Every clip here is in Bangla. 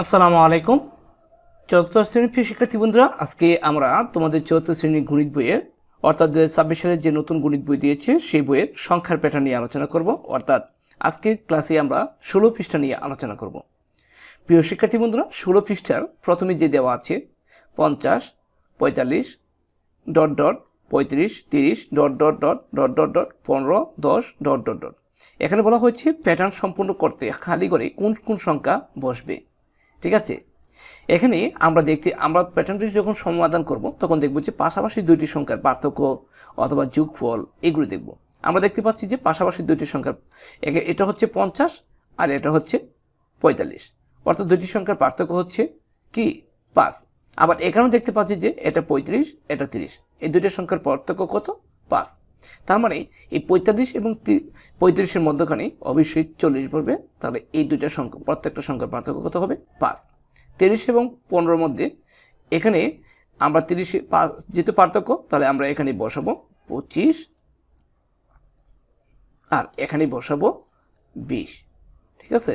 আসসালামু আলাইকুম। চতুর্থ শ্রেণির প্রিয় শিক্ষার্থী বন্ধুরা, আজকে আমরা তোমাদের চতুর্থ শ্রেণির গণিত বইয়ের, অর্থাৎ দু ছাব্বিশ সালের যে নতুন গণিত বই দিয়েছে, সেই বইয়ের সংখ্যার প্যাটার্ন নিয়ে আলোচনা করব। অর্থাৎ আজকের ক্লাসে আমরা ষোলো পৃষ্ঠা নিয়ে আলোচনা করব। প্রিয় শিক্ষার্থী বন্ধুরা, ষোলো পৃষ্ঠার প্রথমে যে দেওয়া আছে, পঞ্চাশ, পঁয়তাল্লিশ, ডট ডট, পঁয়ত্রিশ, তিরিশ, dot dot dot dot dot dot, পনেরো, দশ, ডট ডট ডট। এখানে বলা হয়েছে প্যাটার্ন সম্পূর্ণ করতে খালি করে কোন কোন সংখ্যা বসবে। ঠিক আছে? এখানে আমরা দেখতে, আমরা প্যাটার্নটি যখন সমাধান করব, তখন দেখব যে পাশাপাশি দুইটি সংখ্যার পার্থক্য অথবা যোগফল, এগুলো দেখব। আমরা দেখতে পাচ্ছি যে পাশাপাশি দুইটি সংখ্যার এটা হচ্ছে পঞ্চাশ আর এটা হচ্ছে পঁয়তাল্লিশ। অর্থাৎ দুইটি সংখ্যার পার্থক্য হচ্ছে কি? পাঁচ। আবার এখানেও দেখতে পাচ্ছি যে এটা পঁয়ত্রিশ, এটা তিরিশ। এই দুইটা সংখ্যার পার্থক্য কত? পাঁচ। তার মানে এই পঁয়তাল্লিশ এবং পঁয়ত্রিশের মধ্যখানে অবশ্যই চল্লিশ পড়বে। তাহলে এই দুইটা সংখ্যা, প্রত্যেকটা সংখ্যার পার্থক্য কত হবে? পাঁচ। তিরিশ এবং পনেরোর মধ্যে এখানে আমরা তিরিশে পাঁচ যেহেতু পার্থক্য, তাহলে আমরা এখানে বসাবো পঁচিশ আর এখানে বসাবো বিশ। ঠিক আছে?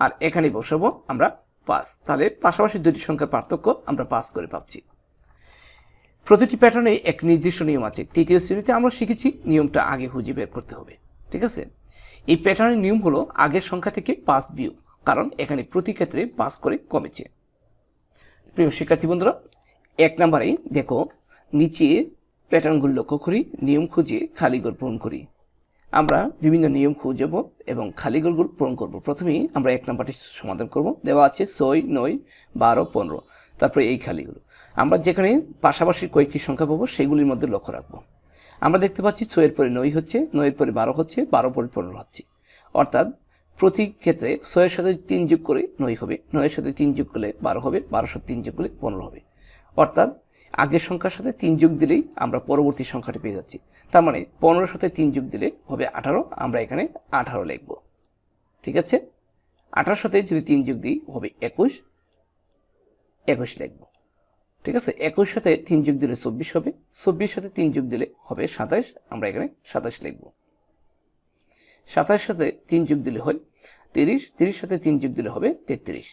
আর এখানে বসাবো আমরা পাঁচ। তাহলে পাশাপাশি দুটি সংখ্যার পার্থক্য আমরা পাস করে পাচ্ছি। প্রতিটি প্যাটার্নে এক নির্দিষ্ট নিয়ম আছে। তৃতীয় শ্রেণীতে আমরা শিখেছি নিয়মটা আগে খুঁজে বের করতে হবে। ঠিক আছে? এই প্যাটার্নের নিয়ম হলো আগের সংখ্যা থেকে পাঁচ বিয়োগ কারণ এখানে প্রতি ক্ষেত্রে পাঁচ করে কমেছে। প্রিয় শিক্ষার্থী বন্ধুরা, এক নম্বরে দেখো, নিচে প্যাটার্নগুলো লক্ষ্য করি, নিয়ম খুঁজে খালিগড় পূরণ করি। আমরা বিভিন্ন নিয়ম খুঁজব এবং খালিগড়গুলো পূরণ করব। প্রথমেই আমরা এক নাম্বারটি সমাধান করব। দেওয়া আছে ছয়, নয়, বারো, পনেরো। তারপরে এই খালিগুলো। আমরা যেখানে পাশাপাশি কয়েকটি সংখ্যা পাবো, সেগুলির মধ্যে লক্ষ্য রাখব। আমরা দেখতে পাচ্ছি ছয়ের পরে নয় হচ্ছে, নয়ের পরে বারো হচ্ছে বারো পরে পনেরো হচ্ছে। অর্থাৎ প্রতি ক্ষেত্রে ছয়ের সাথে তিন যোগ করে নয় হবে, নয়ের সাথে তিন যোগ করলে বারো হবে সাথে তিন যোগ করলে পনেরো হবে। অর্থাৎ আগের সংখ্যার সাথে তিন যোগ দিলেই আমরা পরবর্তী সংখ্যাটি পেয়ে যাচ্ছি। তার মানে পনেরোর সাথে তিন যোগ দিলে হবে আঠারো, আমরা এখানে আঠারো লিখব। ঠিক আছে? আঠারোর সাথে যদি তিন যোগ দিই, হবে একুশ। একুশ লিখব। ঠিক আছে? একুশ সাথে তিন যোগ দিলে চব্বিশ হবে। চব্বিশ সাথে তিন যোগ দিলে হবে সাতাশ। আমরা এখানে সাতাশ লিখব। সাতাশ সাথে তিন যোগ দিলে হয় তিরিশ। তিরিশ সাথে তিন যোগ দিলে হবে তেত্রিশ।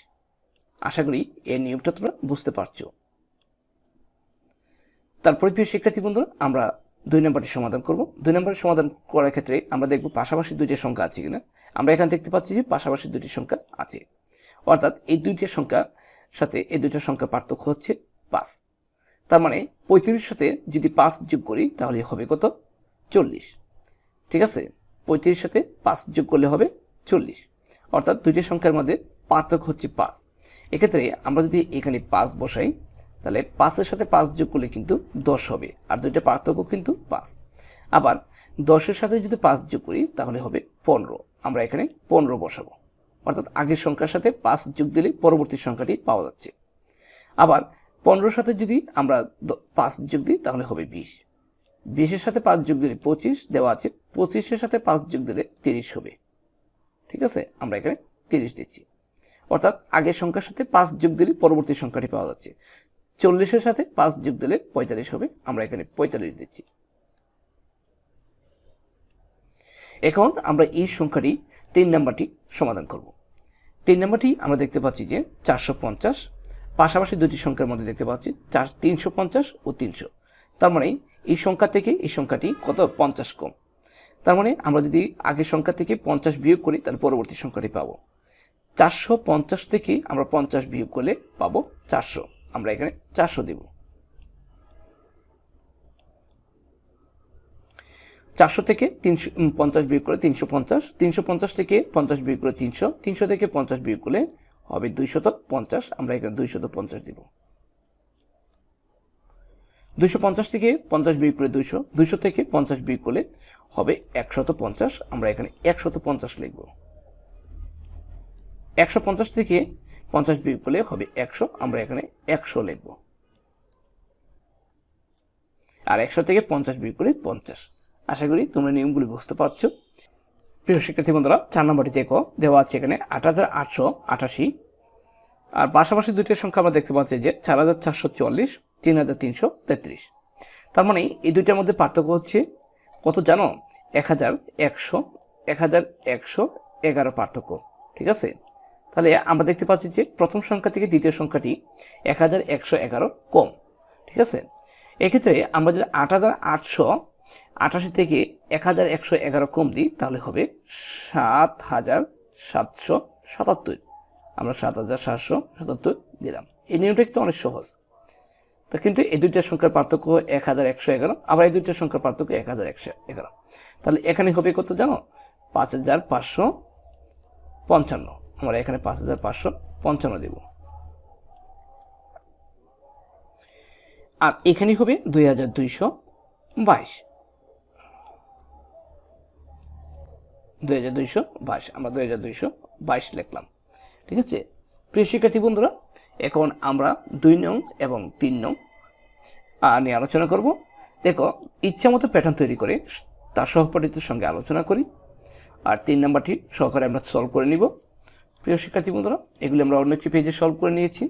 আশা করি এই নিয়মটা তোমরা বুঝতে পারছ। তারপরে প্রিয় শিক্ষার্থী বন্ধুরা, আমরা দুই নম্বরটি সমাধান করব। দুই নম্বরের সমাধান করার ক্ষেত্রে আমরা দেখব পাশাপাশি দুইটি সংখ্যা আছে কিনা। আমরা এখানে দেখতে পাচ্ছি যে পাশাপাশি দুইটি সংখ্যা আছে। অর্থাৎ এই দুইটি সংখ্যার সাথে এই দুইটা সংখ্যা পার্থক্য হচ্ছে পাঁচ। তার মানে পঁয়ত্রিশ সাথে যদি পাঁচ যোগ করি, তাহলে হবে কত? চল্লিশ। ঠিক আছে? পঁয়ত্রিশ সাথে পাঁচ যোগ করলে হবে চল্লিশ। অর্থাৎ দুইটি সংখ্যার মধ্যে পার্থক্য হচ্ছে পাঁচ। এক্ষেত্রে আমরা যদি এখানে পাঁচ বসাই, তাহলে পাঁচের সাথে পাঁচ যোগ করলে কিন্তু দশ হবে, আর দুইটা পার্থক্য কিন্তু পাঁচ। আবার দশের সাথে যদি পাঁচ যোগ করি, তাহলে হবে পনেরো। আমরা এখানে পনেরো বসাবো। অর্থাৎ আগের সংখ্যার সাথে পাঁচ যোগ দিলে পরবর্তী সংখ্যাটি পাওয়া যাচ্ছে। আবার পনেরোর সাথে যদি আমরা পাঁচ যোগ দিই, তাহলে হবে বিশ। বিশের সাথে পাঁচ যোগ দিলে পঁচিশ, দেওয়া আছে, পঁচিশের সাথে পাঁচ যোগ দিলে তিরিশ হবে। ঠিক আছে? আমরা এখানে তিরিশ দিচ্ছি। অর্থাৎ আগের সংখ্যার সাথে পাঁচ যোগ দিলে পরবর্তী সংখ্যাটি পাওয়া যাচ্ছে। চল্লিশের সাথে পাঁচ যোগ দিলে পঁয়তাল্লিশ হবে, আমরা এখানে পঁয়তাল্লিশ দিচ্ছি। এখন আমরা এই সংখ্যাটি তিন নাম্বারটি সমাধান করব। তিন নাম্বারটি আমরা দেখতে পাচ্ছি যে চারশো পঞ্চাশ পাশাপাশি দুটি সংখ্যার মধ্যে দেখতে পাচ্ছি, চার, তিনশো পঞ্চাশ ও তিনশো। তার মানে এই সংখ্যা থেকে এই সংখ্যাটি কত? পঞ্চাশ কম। তার মানে আমরা যদি আগের সংখ্যা থেকে পঞ্চাশ বিয়োগ করি, তাহলে পরবর্তী সংখ্যাটি পাবো। চারশো পঞ্চাশ থেকে আমরা পঞ্চাশ বিয়োগ করলে পাবো চারশো। আমরা এখানে চারশো দেব। চারশো থেকে তিনশো পঞ্চাশ বিয়োগ করে তিনশো পঞ্চাশ তিনশো পঞ্চাশ থেকে পঞ্চাশ বিয়োগ করে তিনশো তিনশো থেকে পঞ্চাশ বিয়োগ করলে হবে দুইশত পঞ্চাশ, আমরা এখানে দুই দুইশত পঞ্চাশ দিব। দুইশো পঞ্চাশ থেকে পঞ্চাশ বিয়োগ করে দুইশো দুইশো থেকে পঞ্চাশ বিয়োগ করলে হবে একশত পঞ্চাশ, আমরা এখানে একশত পঞ্চাশ লিখব। একশো পঞ্চাশ থেকে পঞ্চাশ বিয়োগ করলে হবে একশো, আমরা এখানে একশো লিখব। আর একশো থেকে পঞ্চাশ বিয়োগ করে পঞ্চাশ। আশা করি তোমরা নিয়মগুলি বুঝতে পারছ। প্রিয় শিক্ষার্থী বন্ধুরা, চার নম্বরটি দেখো, দেওয়া আছে এখানে আট হাজার আটশো আটাশি। আর পাশাপাশি দুইটির সংখ্যা আমরা দেখতে পাচ্ছি যে চার হাজার চারশো চুয়াল্লিশ, তিন হাজার তিনশো তেত্রিশ। তার মানে এই দুইটার মধ্যে পার্থক্য হচ্ছে কত জানো? এক হাজার একশো, এক হাজার একশো এগারো পার্থক্য, ঠিক আছে? তাহলে আমরা দেখতে পাচ্ছি যে প্রথম সংখ্যা থেকে দ্বিতীয় সংখ্যাটি এক হাজার একশো এগারো কম, ঠিক আছে? এক্ষেত্রে আমরা যদি আট হাজার আটশো আটাশি থেকে এক হাজার একশো এগারো কম দিই, তাহলে হবে সাত হাজার সাতশো সাতাত্তর। আমরা সাত হাজার সাতশো সাতাত্তর দিলাম। এই নিয়মটা কিন্তু অনেক সহজ। তো কিন্তু এই দুইটার সংখ্যার পার্থক্য এক হাজার একশো এগারো, আবার এই দুইটার সংখ্যার পার্থক্য এক হাজার একশো এগারো। তাহলে এখানে হবে কত জানো? পাঁচ হাজার পাঁচশো পঞ্চান্ন। আমরা এখানে পাঁচ হাজার পাঁচশো পঞ্চান্ন দেব। আর এখানে হবে দুই হাজার দুইশো বাইশ। দুই হাজার দুইশো বাইশ। আমরা দুই হাজার দুইশো বাইশ লিখলাম। ঠিক আছে? প্রিয় শিক্ষার্থী বন্ধুরা, এখন আমরা দুই নং এবং তিন নং নিয়ে আলোচনা করব। দেখো ইচ্ছা মতো প্যাটার্ন তৈরি করে তার সহপাঠীদের সঙ্গে আলোচনা করি। আর তিন নাম্বারটি সহকারে আমরা সলভ করে নিব। প্রিয় শিক্ষার্থী বন্ধুরা, এগুলি আমরা অন্য একটি পেজে সলভ করে নিয়েছি।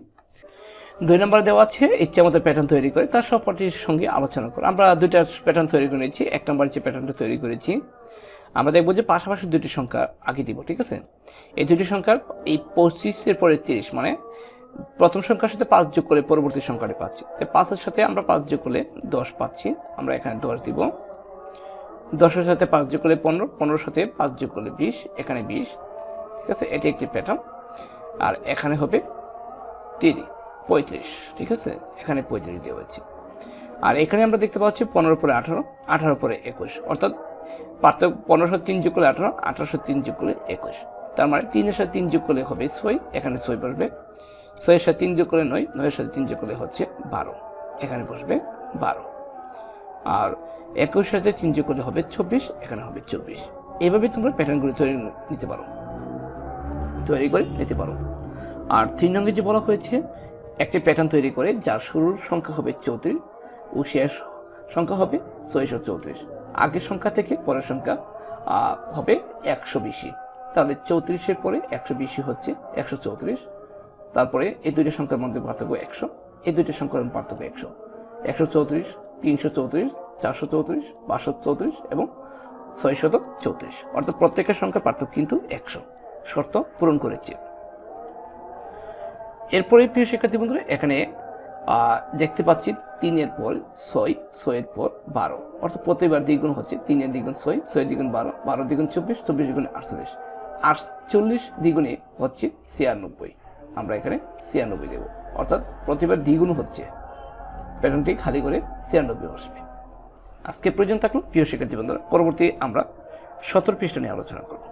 দুই নম্বর দেওয়া আছে ইচ্ছা মতো প্যাটার্ন তৈরি করে তার সহপাঠীর সঙ্গে আলোচনা করে। আমরা দুইটা প্যাটার্ন তৈরি করে নিয়েছি। এক নম্বর যে প্যাটার্নটা তৈরি করেছি আমরা দেখব যে পাশাপাশি দুটি সংখ্যা আগে দিব, ঠিক আছে? এই দুটি সংখ্যার এই পঁচিশের পরে তিরিশ মানে প্রথম সংখ্যার সাথে পাঁচ যোগ করে পরবর্তী সংখ্যাটি পাচ্ছি। তো পাঁচের সাথে আমরা পাঁচ যোগ করলে দশ পাচ্ছি, আমরা এখানে দশ দিব। দশের সাথে পাঁচ যোগ করলে পনেরো, পনেরোর সাথে পাঁচ যোগ করলে বিশ, এখানে বিশ, ঠিক আছে? এটি একটি প্যাটার্ন আর এখানে হবে তিরিশ, পঁয়ত্রিশ, ঠিক আছে? এখানে পঁয়ত্রিশ দেওয়া হয়েছে। আর এখানে আমরা দেখতে পাচ্ছি পনেরো পরে আঠারো আঠারো পরে একুশ, অর্থাৎ পার্থক্য পনেরোশো তিন যোগ করলে আঠারো, আঠারোশো তিন যোগ করলে একুশ। তার মানে তিনের সাথে তিন যোগ করলে হবে ছয়, এখানে ছয় বসবে। ছয়ের সাথে তিন যোগ করলে নয়, নয়ের সাথে তিন যোগ করলে হচ্ছে বারো। এখানে বসবে বারো। আর একুশ সাথে তিন যোগ করলে হবে চব্বিশ, এখানে হবে চব্বিশ। এইভাবে তোমরা প্যাটার্নগুলি তৈরি নিতে পারো। তৈরি করে নিতে পারো। আর তিন নঙ্গে যে বলা হয়েছে, একটি প্যাটার্ন তৈরি করে যার শুরুর সংখ্যা হবে চৌত্রিশ ও শেষ সংখ্যা হবে ছয়শো চৌত্রিশ। আগের সংখ্যা থেকে পরের সংখ্যা হবে একশো বেশি। তাহলে চৌত্রিশের পরে একশো বেশি হচ্ছে একশো চৌত্রিশ। তারপরে এই দুইটি সংখ্যার মধ্যে পার্থক্য একশো, এই দুইটি সংখ্যার পার্থক্য একশো। একশো চৌত্রিশ, তিনশো চৌত্রিশ, চারশো চৌত্রিশ, পাঁচশো চৌত্রিশ এবং ছয়শত চৌত্রিশ। অর্থাৎ প্রত্যেকের সংখ্যার পার্থক্য কিন্তু একশো। শর্ত পূরণ করেছে। এরপরে প্রিয় শিক্ষার্থী বন্ধুরা, এখানে দেখতে পাচ্ছি তিনের পর ছয়, ছয়ের পর বারো। অর্থাৎ প্রতিবার দ্বিগুণ হচ্ছে তিনের দ্বিগুণ ছয় ছয় দ্বিগুণ বারো বারো দ্বিগুণ চব্বিশ চব্বিশ দ্বিগুণ আটচল্লিশ। আটচল্লিশ দ্বিগুণে হচ্ছে ছিয়ানব্বই। আমরা এখানে ছিয়ানব্বই দেব। অর্থাৎ প্রতিবার দ্বিগুণ হচ্ছে। প্যাটার্নটি খালি করে ছিয়ানব্বই বসবে। আজকে প্রয়োজন থাকল। প্রিয় শিক্ষার্থী বন্ধুরা, পরবর্তী আমরা সতেরো পৃষ্ঠ নিয়ে আলোচনা করব।